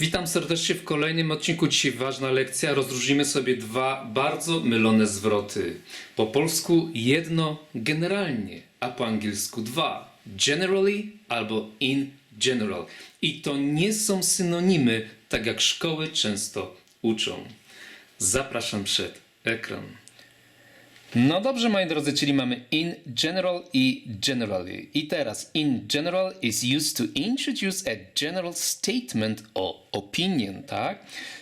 Witam serdecznie w kolejnym odcinku. Dzisiaj ważna lekcja. Rozróżnimy sobie dwa bardzo mylone zwroty. Po polsku jedno generalnie, a po angielsku dwa. Generally albo in general. I to nie są synonimy, tak jak szkoły często uczą. Zapraszam przed ekran. No dobrze, moi drodzy, czyli mamy in general i generally. I teraz in general is used to introduce a general statement or opinion, tak?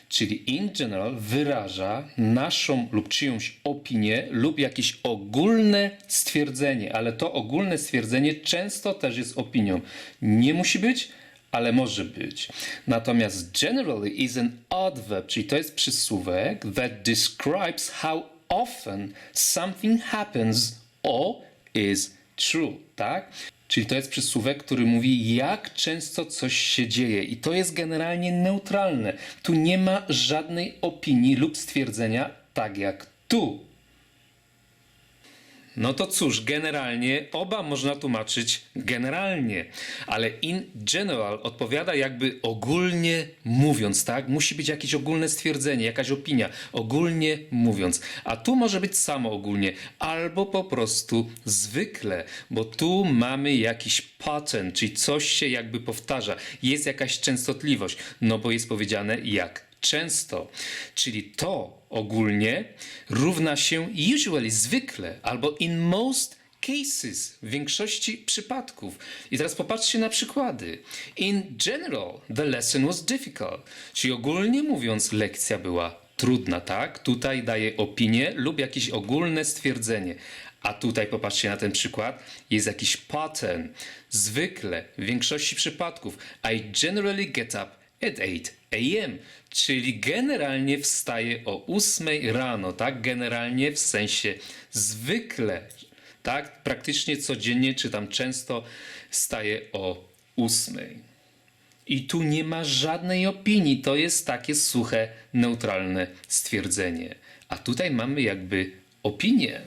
Czyli in general wyraża naszą lub czyjąś opinię lub jakieś ogólne stwierdzenie, ale to ogólne stwierdzenie często też jest opinią. Nie musi być, ale może być. Natomiast generally is an adverb, czyli to jest przysłówek that describes how often something happens or is true, tak? Czyli to jest przysłówek, który mówi, jak często coś się dzieje. I to jest generalnie neutralne. Tu nie ma żadnej opinii lub stwierdzenia, tak jak tu. No to cóż, generalnie oba można tłumaczyć generalnie, ale in general odpowiada jakby ogólnie mówiąc, tak? Musi być jakieś ogólne stwierdzenie, jakaś opinia, ogólnie mówiąc. A tu może być samo ogólnie, albo po prostu zwykle, bo tu mamy jakiś pattern, czyli coś się jakby powtarza, jest jakaś częstotliwość, no bo jest powiedziane jak często. Czyli to ogólnie równa się usually, zwykle, albo in most cases, w większości przypadków. I teraz popatrzcie na przykłady. In general, the lesson was difficult. Czyli ogólnie mówiąc, lekcja była trudna, tak? Tutaj daje opinię lub jakieś ogólne stwierdzenie. A tutaj popatrzcie na ten przykład, jest jakiś pattern. Zwykle, w większości przypadków, I generally get up at 8 a.m., czyli generalnie wstaję o 8 rano, tak? Generalnie w sensie zwykle, tak? Praktycznie codziennie, czy tam często wstaję o 8. I tu nie ma żadnej opinii, to jest takie suche, neutralne stwierdzenie. A tutaj mamy jakby opinię.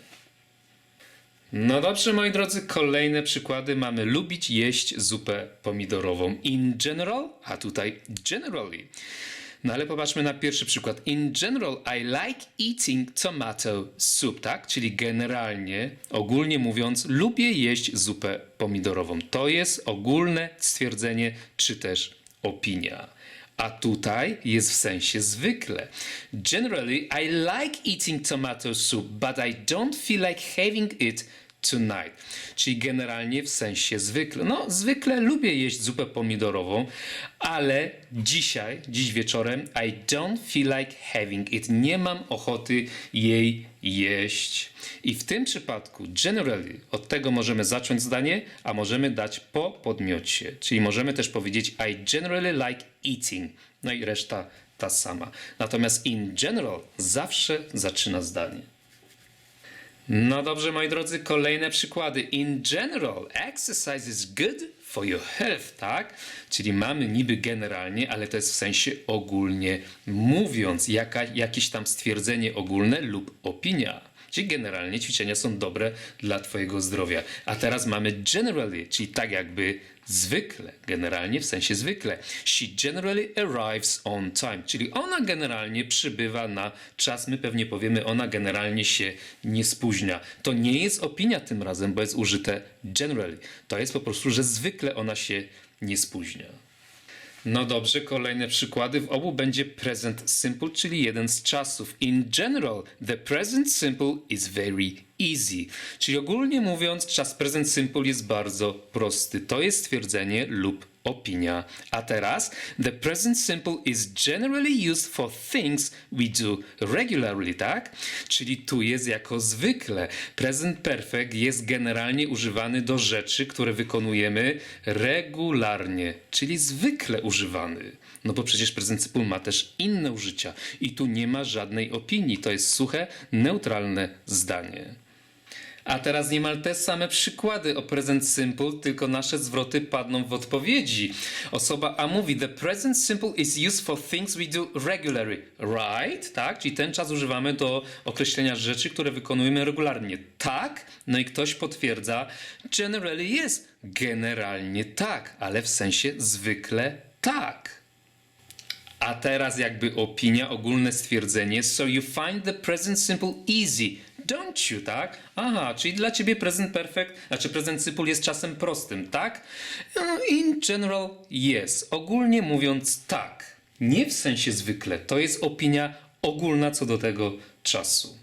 No dobrze, moi drodzy, kolejne przykłady. Mamy lubić jeść zupę pomidorową in general, a tutaj generally. No ale popatrzmy na pierwszy przykład. In general, I like eating tomato soup, tak? Czyli generalnie, ogólnie mówiąc, lubię jeść zupę pomidorową. To jest ogólne stwierdzenie, czy też opinia. A tutaj jest w sensie zwykle. Generally, I like eating tomato soup, but I don't feel like having it tonight. Czyli generalnie w sensie zwykle. No, zwykle lubię jeść zupę pomidorową, ale dzisiaj, dziś wieczorem, I don't feel like having it. Nie mam ochoty jej jeść. I w tym przypadku, generally, od tego możemy zacząć zdanie, a możemy dać po podmiocie. Czyli możemy też powiedzieć I generally like eating. No i reszta ta sama. Natomiast in general zawsze zaczyna zdanie. No dobrze, moi drodzy, kolejne przykłady. In general, exercise is good for your health, tak? Czyli mamy niby generalnie, ale to jest w sensie ogólnie mówiąc, jaka, jakieś tam stwierdzenie ogólne lub opinia. Czyli generalnie ćwiczenia są dobre dla Twojego zdrowia. A teraz mamy generally, czyli tak jakby zwykle, generalnie w sensie zwykle. She generally arrives on time, czyli ona generalnie przybywa na czas. My pewnie powiemy, ona generalnie się nie spóźnia. To nie jest opinia tym razem, bo jest użyte generally. To jest po prostu, że zwykle ona się nie spóźnia. No dobrze, kolejne przykłady. W obu będzie present simple, czyli jeden z czasów. In general, the present simple is very easy. Czyli ogólnie mówiąc, czas present simple jest bardzo prosty. To jest stwierdzenie lub opinia. A teraz, the present simple is generally used for things we do regularly, tak? Czyli tu jest jako zwykle. Present perfect jest generalnie używany do rzeczy, które wykonujemy regularnie, czyli zwykle używany. No bo przecież present simple ma też inne użycia i tu nie ma żadnej opinii. To jest suche, neutralne zdanie. A teraz niemal te same przykłady o present simple, tylko nasze zwroty padną w odpowiedzi. Osoba A mówi: The present simple is used for things we do regularly. Right? Tak? Czyli ten czas używamy do określenia rzeczy, które wykonujemy regularnie. Tak? No i ktoś potwierdza: Generally jest. Generalnie tak, ale w sensie zwykle tak. A teraz jakby opinia, ogólne stwierdzenie. So you find the present simple easy, don't you, tak? Aha, czyli dla ciebie present perfect, znaczy present simple jest czasem prostym, tak? No, In general, yes. Ogólnie mówiąc, tak. Nie w sensie zwykle. To jest opinia ogólna co do tego czasu.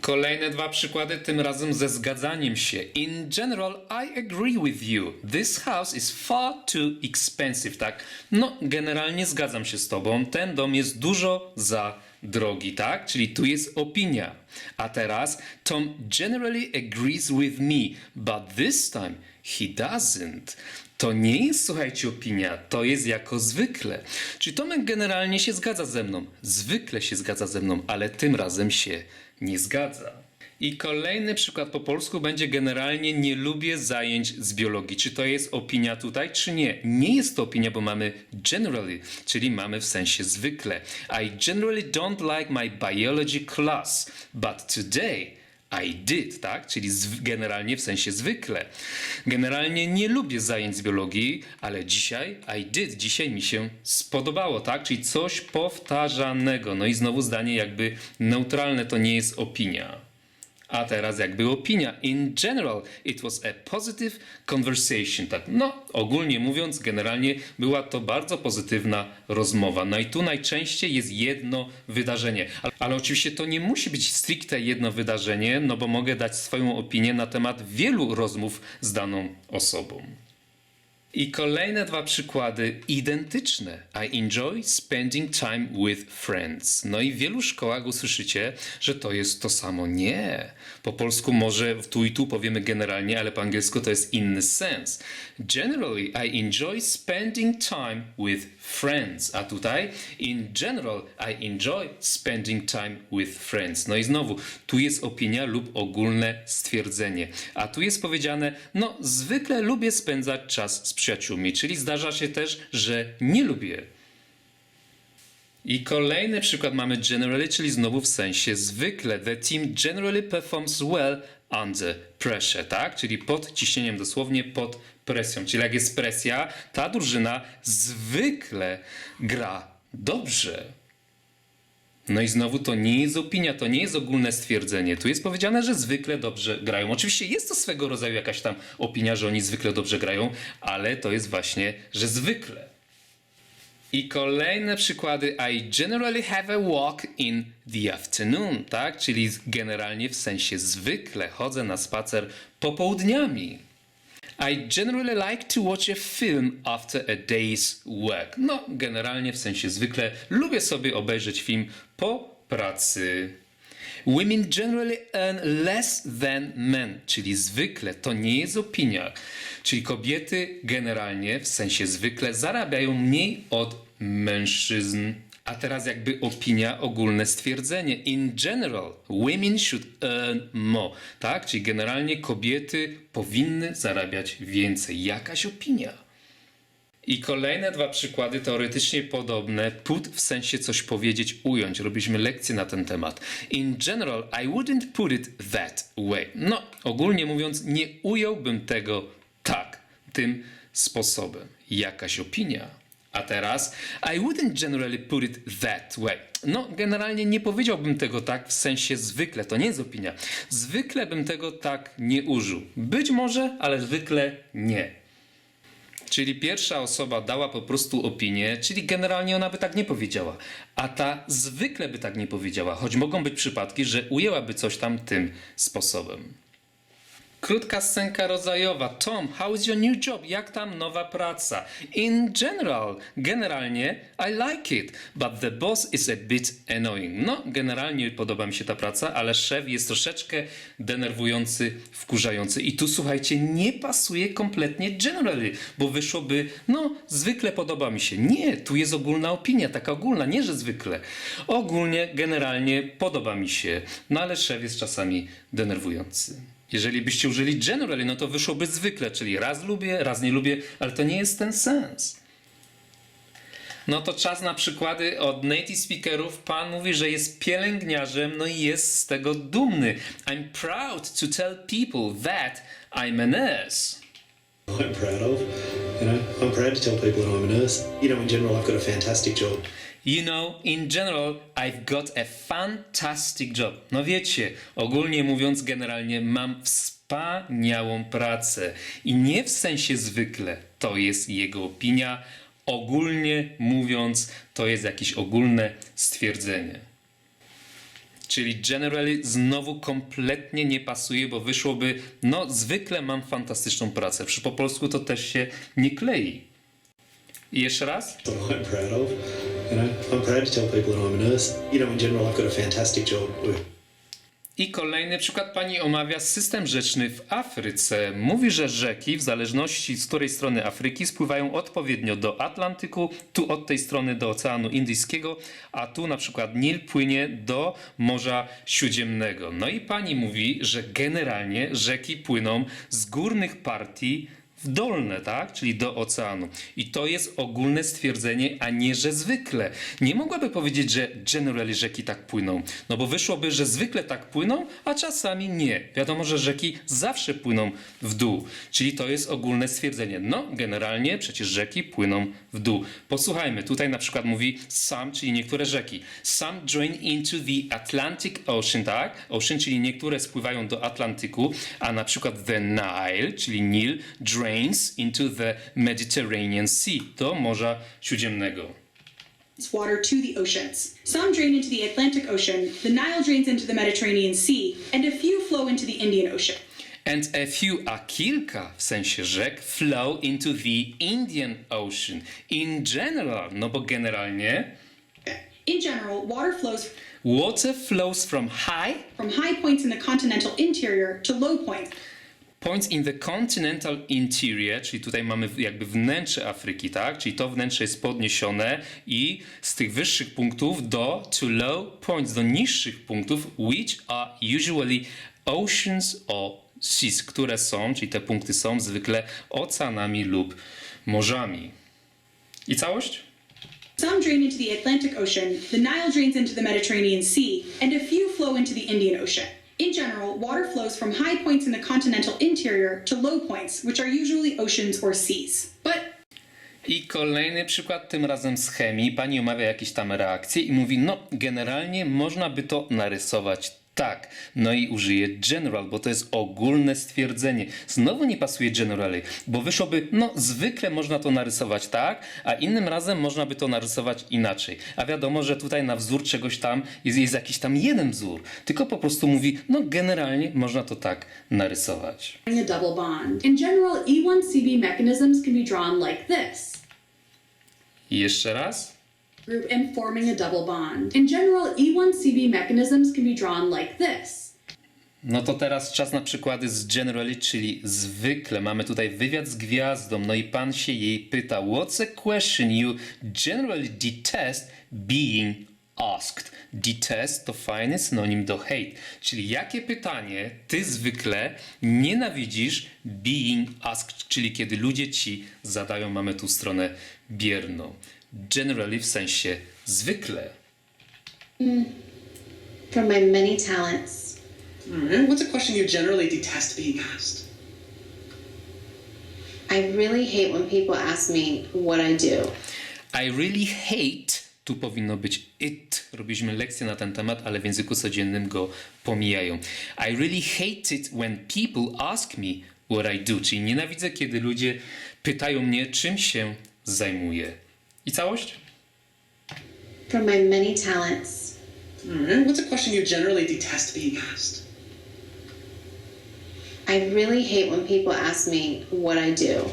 Kolejne dwa przykłady, tym razem ze zgadzaniem się. In general, I agree with you. This house is far too expensive, tak? No, generalnie zgadzam się z tobą. Ten dom jest dużo za drogi, tak? Czyli tu jest opinia. A teraz, Tom generally agrees with me, but this time he doesn't. To nie jest, słuchajcie, opinia, to jest jako zwykle. Czyli Tomek generalnie się zgadza ze mną, zwykle się zgadza ze mną, ale tym razem się nie zgadza. I kolejny przykład po polsku będzie generalnie nie lubię zajęć z biologii. Czy to jest opinia tutaj, czy nie? Nie jest to opinia, bo mamy generally, czyli mamy w sensie zwykle. I generally don't like my biology class, but today I did, tak? Czyli generalnie w sensie zwykle. Generalnie nie lubię zajęć z biologii, ale dzisiaj I did, dzisiaj mi się spodobało, tak? Czyli coś powtarzanego. No i znowu zdanie jakby neutralne to nie jest opinia. A teraz jakby opinia. In general, it was a positive conversation. Tak, no, ogólnie mówiąc, generalnie była to bardzo pozytywna rozmowa. No i tu najczęściej jest jedno wydarzenie. Ale, ale oczywiście to nie musi być stricte jedno wydarzenie, no bo mogę dać swoją opinię na temat wielu rozmów z daną osobą. I kolejne dwa przykłady identyczne. I enjoy spending time with friends. No i w wielu szkołach usłyszycie, że to jest to samo. Nie. Po polsku może tu i tu powiemy generalnie, ale po angielsku to jest inny sens. Generally, I enjoy spending time with friends. A tutaj, in general, I enjoy spending time with friends. No i znowu, tu jest opinia lub ogólne stwierdzenie. A tu jest powiedziane, no zwykle lubię spędzać czas z przyjaciółmi, czyli zdarza się też, że nie lubię. I kolejny przykład mamy generally, czyli znowu w sensie zwykle. The team generally performs well under pressure, tak? Czyli pod ciśnieniem, dosłownie pod presją. Czyli jak jest presja, ta drużyna zwykle gra dobrze. No i znowu to nie jest opinia, to nie jest ogólne stwierdzenie. Tu jest powiedziane, że zwykle dobrze grają. Oczywiście jest to swego rodzaju jakaś tam opinia, że oni zwykle dobrze grają, ale to jest właśnie, że zwykle. I kolejne przykłady. I generally have a walk in the afternoon, tak? Czyli generalnie w sensie zwykle chodzę na spacer popołudniami. I generally like to watch a film after a day's work. No, generalnie w sensie zwykle lubię sobie obejrzeć film po pracy. Women generally earn less than men, czyli zwykle, to nie jest opinia. Czyli kobiety generalnie, w sensie zwykle, zarabiają mniej od mężczyzn. A teraz jakby opinia, ogólne stwierdzenie. In general, women should earn more. Tak? Czyli generalnie kobiety powinny zarabiać więcej. Jakaś opinia. I kolejne dwa przykłady teoretycznie podobne, put w sensie coś powiedzieć, ująć. Robiliśmy lekcję na ten temat. In general, I wouldn't put it that way. No, ogólnie mówiąc, nie ująłbym tego tak, tym sposobem. Jakaś opinia. A teraz, I wouldn't generally put it that way. No, generalnie nie powiedziałbym tego tak w sensie zwykle, to nie jest opinia. Zwykle bym tego tak nie użył. Być może, ale zwykle nie. Czyli pierwsza osoba dała po prostu opinię, czyli generalnie ona by tak nie powiedziała, a ta zwykle by tak nie powiedziała, choć mogą być przypadki, że ujęłaby coś tam tym sposobem. Krótka scenka rodzajowa. Tom, how is your new job? Jak tam nowa praca? In general, generalnie I like it, but the boss is a bit annoying. No, generalnie podoba mi się ta praca, ale szef jest troszeczkę denerwujący, wkurzający. I tu słuchajcie, nie pasuje kompletnie generally, bo wyszłoby, no, zwykle podoba mi się. Nie, tu jest ogólna opinia, taka ogólna, nie że zwykle. Ogólnie, generalnie podoba mi się, no ale szef jest czasami denerwujący. Jeżeli byście użyli generally, no to wyszłoby zwykle, czyli raz lubię, raz nie lubię, ale to nie jest ten sens. No to czas na przykłady od native speakerów. Pan mówi, że jest pielęgniarzem, no i jest z tego dumny. I'm proud to tell people that I'm a nurse. I'm proud of. You know, I'm proud to tell people that I'm a nurse. You know, in general, I've got a fantastic job. You know, in general, I've got a fantastic job. No wiecie, ogólnie mówiąc, generalnie mam wspaniałą pracę. I nie w sensie zwykle, to jest jego opinia. Ogólnie mówiąc, to jest jakieś ogólne stwierdzenie. Czyli generally znowu kompletnie nie pasuje, bo wyszłoby, no zwykle mam fantastyczną pracę. Przy po polsku to też się nie klei. I jeszcze raz? I'm proud of. You know, I'm proud to tell people that I'm a nurse. You know, in general, I've got a fantastic job. I kolejny przykład pani omawia system rzeczny w Afryce. Mówi, że rzeki, w zależności z której strony Afryki, spływają odpowiednio do Atlantyku, tu od tej strony do Oceanu Indyjskiego, a tu na przykład Nil płynie do Morza Śródziemnego. No i pani mówi, że generalnie rzeki płyną z górnych partii dolne, tak? Czyli do oceanu. I to jest ogólne stwierdzenie, a nie, że zwykle. Nie mogłaby powiedzieć, że generally rzeki tak płyną. No bo wyszłoby, że zwykle tak płyną, a czasami nie. Wiadomo, że rzeki zawsze płyną w dół. Czyli to jest ogólne stwierdzenie. No, generalnie przecież rzeki płyną w dół. Posłuchajmy, tutaj na przykład mówi some, czyli niektóre rzeki. Some drain into the Atlantic Ocean, tak? Ocean, czyli niektóre spływają do Atlantyku, a na przykład the Nile, czyli Nil, drains into the Mediterranean Sea, do Morza Śródziemnego. water to the oceans. Some drain into the Atlantic Ocean, the Nile drains into the Mediterranean Sea, and a few flow into the Indian Ocean. And a few, a kilka w sensie rzek, flow into the Indian Ocean. In general, no bo generalnie In general, water flows water flows from high from high points in the continental interior to low points points in the continental interior, czyli tutaj mamy jakby wnętrze Afryki, tak? Czyli to wnętrze jest podniesione i z tych wyższych punktów do to low points, do niższych punktów, which are usually oceans or seas, które są, czyli te punkty są zwykle oceanami lub morzami. I całość? Some drain into the Atlantic Ocean, the Nile drains into the Mediterranean Sea, and a few flow into the Indian Ocean. In general, water flows from high points in the continental interior to low points, which are usually oceans or seas. But I kolejny przykład, tym razem z chemii. Pani omawia jakieś tam reakcje i mówi, no generalnie można by to narysować tak. No i użyje general, bo to jest ogólne stwierdzenie. Znowu nie pasuje generally, bo wyszłoby, no zwykle można to narysować tak, a innym razem można by to narysować inaczej. A wiadomo, że tutaj na wzór czegoś tam jest, jest jakiś tam jeden wzór, tylko po prostu mówi, no generalnie można to tak narysować. a double bond. In general, E1CB mechanisms can be drawn like this. I jeszcze raz. And forming a double bond. In general, E1CB mechanisms can be drawn like this. No to teraz czas na przykłady z generally, czyli zwykle. Mamy tutaj wywiad z gwiazdą, no i pan się jej pyta, what's a question you generally detest being asked? Detest to fajny synonim do hate, czyli jakie pytanie ty zwykle nienawidzisz being asked, czyli kiedy ludzie ci zadają, mamy tu stronę bierną. Generally w sensie zwykle. From my many talents, Alright, what's a question you generally detest being asked? I really hate when people ask me what I do. I really hate, tu powinno być it. Robiliśmy lekcję na ten temat, ale w języku codziennym go pomijają. I really hate it when people ask me what I do, czyli nienawidzę, kiedy ludzie pytają mnie, czym się zajmuję. I całość? From my many talents, Alright, what's a question you generally detest being asked? I really hate when people ask me what I do.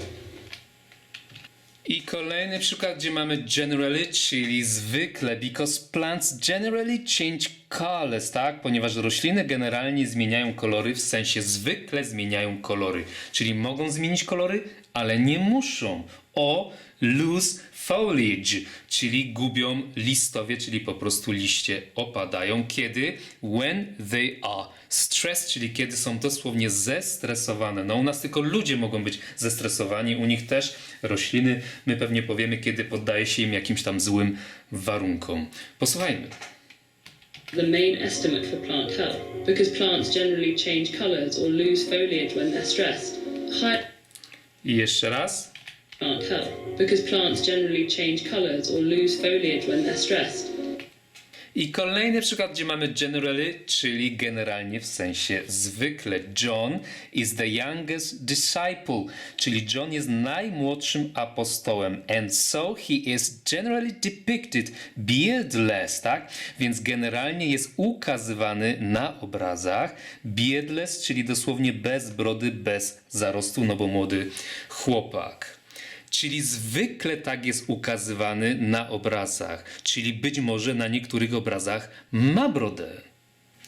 I kolejny przykład, gdzie mamy generally, czyli zwykle, because plants generally change colors, tak? Ponieważ rośliny generalnie zmieniają kolory, w sensie zwykle zmieniają kolory. Czyli mogą zmienić kolory, ale nie muszą. O lose foliage, czyli gubią listowie, czyli po prostu liście opadają. Kiedy? When they are stressed, czyli kiedy są dosłownie zestresowane. No u nas tylko ludzie mogą być zestresowani, u nich też rośliny. My pewnie powiemy, kiedy poddaje się im jakimś tam złym warunkom. Posłuchajmy. The main estimate for plant health because plants generally change colours or lose foliage when they're stressed. High I jeszcze raz. plant health because plants generally change colours or lose foliage when they're stressed. I kolejny przykład, gdzie mamy generally, czyli generalnie w sensie zwykle. John is the youngest disciple, czyli John jest najmłodszym apostołem. And so he is generally depicted beardless, tak? Więc generalnie jest ukazywany na obrazach beardless, czyli dosłownie bez brody, bez zarostu, no bo młody chłopak. Czyli zwykle tak jest ukazywany na obrazach, czyli być może na niektórych obrazach ma brodę.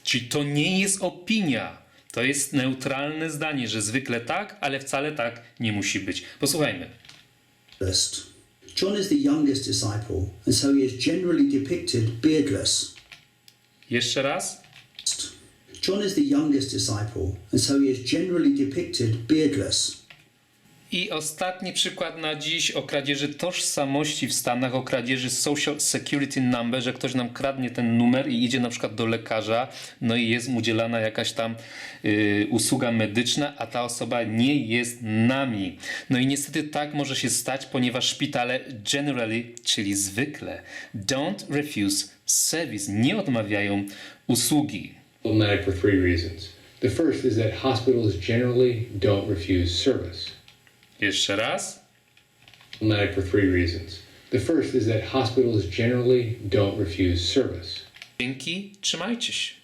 Czyli to nie jest opinia. To jest neutralne zdanie, że zwykle tak, ale wcale tak nie musi być. Posłuchajmy. John is the youngest disciple, and so he is generally depicted beardless. Jeszcze raz. John is the youngest disciple, and so he is generally depicted beardless. I ostatni przykład na dziś o kradzieży tożsamości w Stanach, o kradzieży Social Security Number, że ktoś nam kradnie ten numer i idzie na przykład do lekarza, no i jest mu udzielana jakaś tam y, usługa medyczna, a ta osoba nie jest nami. No i niestety tak może się stać, ponieważ szpitale generally, czyli zwykle, don't refuse service, nie odmawiają usługi. The first is that hospitals generally don't refuse service. Jeszcze raz. Problematic for three reasons. The first is that hospitals generally don't refuse service. Dzięki, trzymajcie się.